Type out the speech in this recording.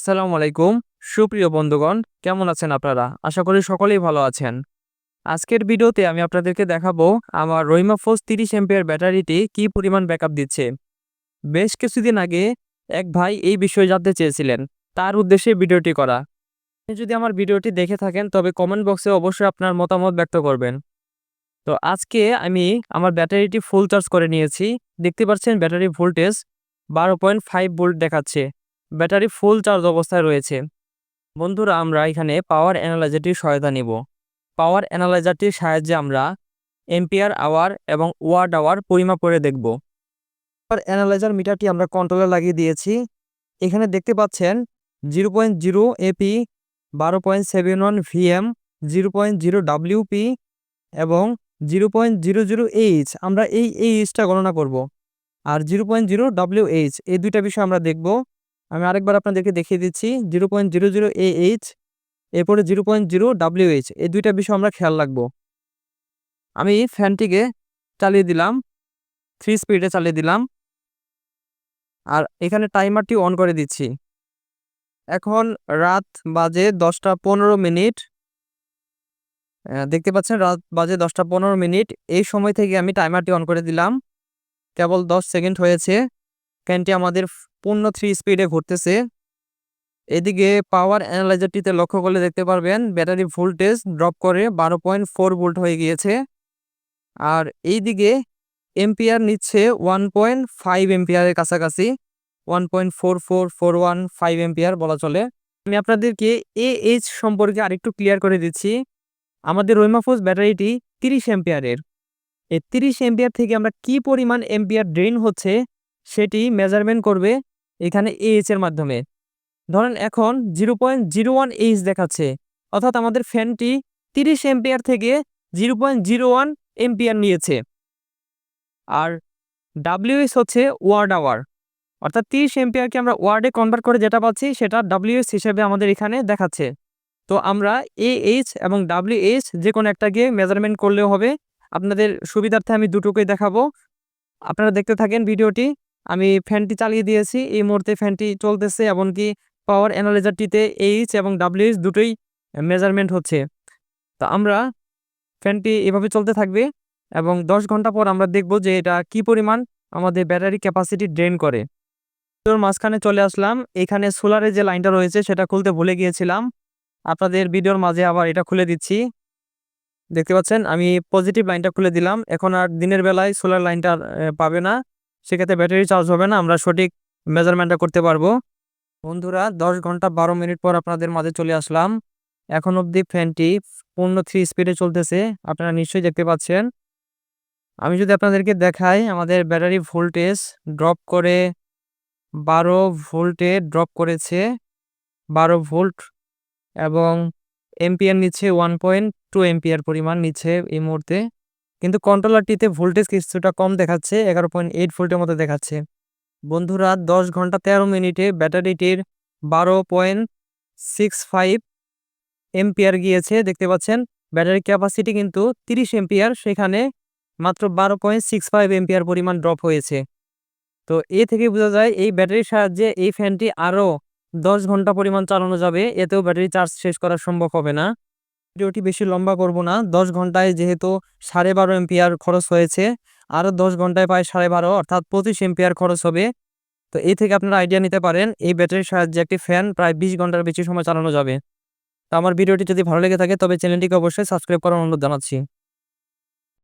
আসসালামু আলাইকুম। সুপ্রিয় বন্ধুগণ, কেমন আছেন আপনারা? আশা করি সকলেই ভালো আছেন। আজকের ভিডিওতে আমি আপনাদেরকে দেখাবো আমার রহিমা ফোস তিরিশ এমপিয়ার ব্যাটারিটি কি পরিমাণ ব্যাকআপ দিচ্ছে। বেশ কিছুদিন আগে এক ভাই এই বিষয়ে জানতে চেয়েছিলেন, তার উদ্দেশ্যে ভিডিওটি করা। আপনি যদি আমার ভিডিওটি দেখে থাকেন, তবে কমেন্ট বক্সে অবশ্যই আপনার মতামত ব্যক্ত করবেন। তো আজকে আমি আমার ব্যাটারিটি ফুল চার্জ করে নিয়েছি। দেখতে পাচ্ছেন ব্যাটারি ভোল্টেজ বারো পয়েন্ট ফাইভ ভোল্ট দেখাচ্ছে। ব্যাটারি ফুল চার্জ অবস্থায় রয়েছে। বন্ধুরা, আমরা এখানে পাওয়ার অ্যানালাইজারটির সহায়তা নিব। পাওয়ার অ্যানালাইজারটির সাহায্যে আমরা এম্পিয়ার, আওয়ার এবং ওয়ার্ড আওয়ার পরিমাপ করে দেখব। পাওয়ার অ্যানালাইজার মিটারটি আমরা কন্ট্রোলে লাগিয়ে দিয়েছি। এখানে দেখতে পাচ্ছেন জিরো পয়েন্ট জিরো এপি, বারো point seven one VM, zero point zero WP এবং zero point zero zero H. আমরা এই এইচটা গণনা করব। আর zero point zero W H, এই দুইটা বিষয় আমরা দেখব। আমি আরেকবার আপনাদেরকে দেখিয়ে দিচ্ছি, zero point zero zero A H এরপরে zero point zero W H এই দুইটা বিষয় আমরা খেয়াল রাখব। আমি ফ্যানটিকে চালিয়ে দিলাম থ্রি স্পিডে চালিয়ে দিলাম, আর এখানে টাইমারটি অন করে দিচ্ছি। এখন রাত বাজে দশটা পনেরো মিনিট। দেখতে পাচ্ছেন রাত বাজে দশটা পনেরো মিনিট। এই সময় থেকে আমি টাইমারটি অন করে দিলাম। কেবল দশ সেকেন্ড হয়েছে। ফ্যানটি আমাদের পূর্ণ থ্রি স্পিডে ঘুরতেছে। এদিকে পাওয়ার অ্যানালাইজারটিতে লক্ষ্য করলে দেখতে পারবেন ব্যাটারি ভোল্টেজ ড্রপ করে বারো পয়েন্ট ফোর ভোল্ট হয়ে গিয়েছে। আর এইদিকে এম্পিয়ার নিচ্ছে ওয়ান পয়েন্ট ফাইভ এম্পিয়ারের কাছাকাছি। One point four four four one five ampere বলা চলে। আমি আপনাদেরকে এ এইচ সম্পর্কে আরেকটু ক্লিয়ার করে দিচ্ছি। আমাদের রৈমাফোস ব্যাটারিটি তিরিশ এম্পিয়ারের এই তিরিশ এম্পিয়ার থেকে আমরা কি পরিমাণ এম্পিয়ার ড্রেন হচ্ছে সেটি মেজারমেন্ট করবে এখানে এইচ এর মাধ্যমে। ধরেন এখন zero point zero one H দেখাচ্ছে, অর্থাৎ আমাদের ফ্যানটি তিরিশ এম্পিয়ার থেকে zero point zero one ampere নিয়েছে। আর ডাব্লিউএস হচ্ছে ওয়ার্ড আওয়ার অর্থাৎ তিরিশ এম্পিয়ারকে আমরা ওয়ার্ডে কনভার্ট করে যেটা পাচ্ছি সেটা ডাব্লিউএস হিসেবে আমাদের এখানে দেখাচ্ছে। তো আমরা এ এইচ এবং ডাব্লিউএইচ যে কোনো একটাকে মেজারমেন্ট করলেও হবে। আপনাদের সুবিধার্থে আমি দুটোকেই দেখাবো। আপনারা দেখতে থাকেন ভিডিওটি। আমি ফ্যানটি চালিয়ে দিয়েছি। এই মুহূর্তে ফ্যানটি চলতেছে, এমনকি পাওয়ার অ্যানালাইজারটিতে এইচ এবং ডাব্লিউএইচ দুটোই মেজারমেন্ট হচ্ছে। তো আমরা ফ্যানটি এভাবে চলতে থাকবে এবং দশ ঘণ্টা পর আমরা দেখব যে এটা কি পরিমাণ আমাদের ব্যাটারি ক্যাপাসিটি ড্রেন করে। তোর মাঝখানে চলে আসলাম। এখানে সোলারের যে লাইনটা রয়েছে সেটা খুলতে ভুলে গিয়েছিলাম। আপনাদের ভিডিওর মাঝে আবার এটা খুলে দিচ্ছি। দেখতে পাচ্ছেন, আমি পজিটিভ লাইনটা খুলে দিলাম। এখন আর দিনের বেলায় সোলার লাইনটা পাবে না। সেক্ষেত্রে ব্যাটারি চার্জ হবে না, আমরা সঠিক মেজারমেন্টটা করতে পারব। বন্ধুরা, দশ ঘণ্টা বারো মিনিট পর আপনাদের মাঝে চলে আসলাম। এখন অবধি ফ্যানটি পূর্ণ থ্রি স্পিডে চলতেছে, আপনারা নিশ্চয়ই দেখতে পাচ্ছেন। আমি যদি আপনাদেরকে দেখাই, আমাদের ব্যাটারি ভোল্টেজ ড্রপ করে বারো ভোল্টে ড্রপ করেছে। বারো ভোল্ট এবং এম্পিয়ার নিচ্ছে ওয়ান পয়েন্ট টু এম্পিয়ার পরিমাণ নিচ্ছে এই মুহূর্তে। কিন্তু কন্ট্রোলারটিতে ভোল্টেজ কিছুটা কম দেখাচ্ছে, এগারো পয়েন্ট এইট ভোল্টের মতো দেখাচ্ছে। বন্ধুরা, দশ ঘণ্টা তেরো মিনিটে ব্যাটারিটির বারো পয়েন্ট সিক্স ফাইভ এম্পিয়ার গিয়েছে, দেখতে পাচ্ছেন? ব্যাটারি ক্যাপাসিটি কিন্তু তিরিশ এম্পিয়ার সেখানে মাত্র বারো পয়েন্ট সিক্স ফাইভ এম্পিয়ার পরিমাণ ড্রপ হয়েছে। তো এ থেকে বোঝা যায়, এই ব্যাটারির সাহায্যে এই ফ্যানটি আরও দশ ঘণ্টা পরিমাণ চালানো যাবে, এতেও ব্যাটারি চার্জ শেষ করা সম্ভব হবে না। ভিডিওটি বেশি লম্বা করব না। দশ ঘন্টায় যেহেতু সাড়ে বারো এম্পিয়ার খরচ হয়েছে আরও দশ ঘন্টায় প্রায় সাড়ে বারো, অর্থাৎ পঁচিশ এম্পিয়ার খরচ হবে। তো এই থেকে আপনারা আইডিয়া নিতে পারেন, এই ব্যাটারির সাহায্যে একটি ফ্যান প্রায় বিশ ঘণ্টার বেশি সময় চালানো যাবে। তো আমার ভিডিওটি যদি ভালো লেগে থাকে, তবে চ্যানেলটিকে অবশ্যই সাবস্ক্রাইব করার অনুরোধ জানাচ্ছি।